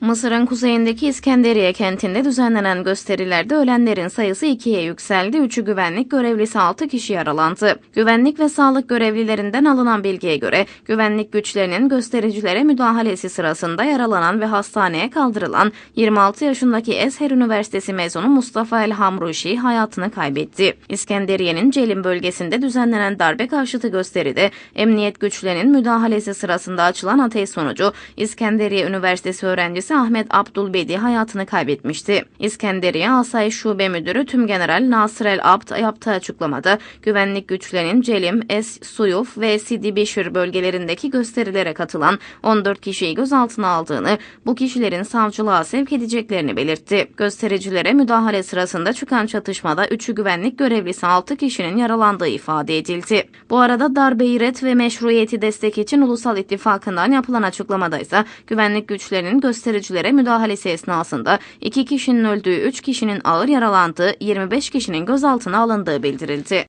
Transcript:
Mısır'ın kuzeyindeki İskenderiye kentinde düzenlenen gösterilerde ölenlerin sayısı ikiye yükseldi. Üçü güvenlik görevlisi 6 kişi yaralandı. Güvenlik ve sağlık görevlilerinden alınan bilgiye göre güvenlik güçlerinin göstericilere müdahalesi sırasında yaralanan ve hastaneye kaldırılan 26 yaşındaki Esher Üniversitesi mezunu Mustafa El Hamruşi hayatını kaybetti. İskenderiye'nin Celim bölgesinde düzenlenen darbe karşıtı gösteride emniyet güçlerinin müdahalesi sırasında açılan ateş sonucu İskenderiye Üniversitesi öğrencisi Ahmet Abdülbedi hayatını kaybetmişti. İskenderiye Asayiş Şube Müdürü Tümgeneral Nasır El Abd yaptığı açıklamada güvenlik güçlerinin Celim, Es Suyuf ve Sidi Beşir bölgelerindeki gösterilere katılan 14 kişiyi gözaltına aldığını, bu kişilerin savcılığa sevk edeceklerini belirtti. Göstericilere müdahale sırasında çıkan çatışmada 3'ü güvenlik görevlisi 6 kişinin yaralandığı ifade edildi. Bu arada darbeyi ret ve meşruiyeti destek için Ulusal İttifakı'ndan yapılan açıklamada ise güvenlik güçlerinin göstericilere müdahalesi esnasında 2 kişinin öldüğü, 3 kişinin ağır yaralandığı, 25 kişinin gözaltına alındığı bildirildi.